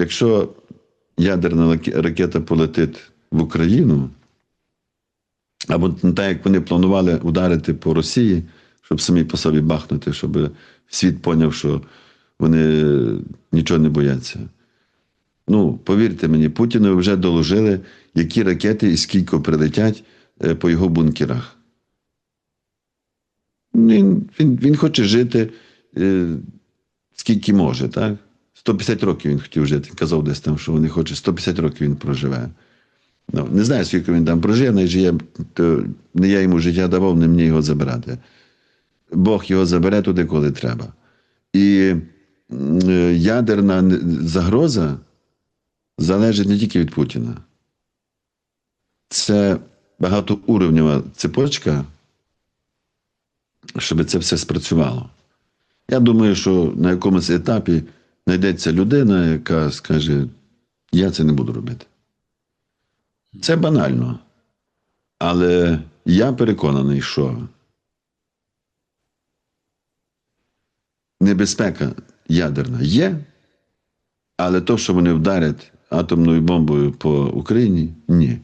якщо ядерна ракета полетить в Україну, або так, як вони планували ударити по Росії, щоб самі по собі бахнути, щоб світ поняв, що вони нічого не бояться. Ну, повірте мені, Путіну вже доложили, які ракети і скільки прилетять е, по його бункерах. Він, він, він хоче жити е, скільки може, так? 150 років він хотів жити. Казав десь там, що він хоче 150 років він проживе. Ну, не знаю, скільки він там прожив, але я, то не я йому життя давав, не мені його забирати. Бог його забере туди, коли треба. І е, ядерна загроза залежить не тільки від Путіна. Це багатоуровнева цепочка, щоб це все спрацювало. Я думаю, що на якомусь етапі знайдеться людина, яка скаже: я це не буду робити. Це банально. Але я переконаний, що небезпека ядерна є, але то, що вони вдарять атомною бомбою по Україні, ні.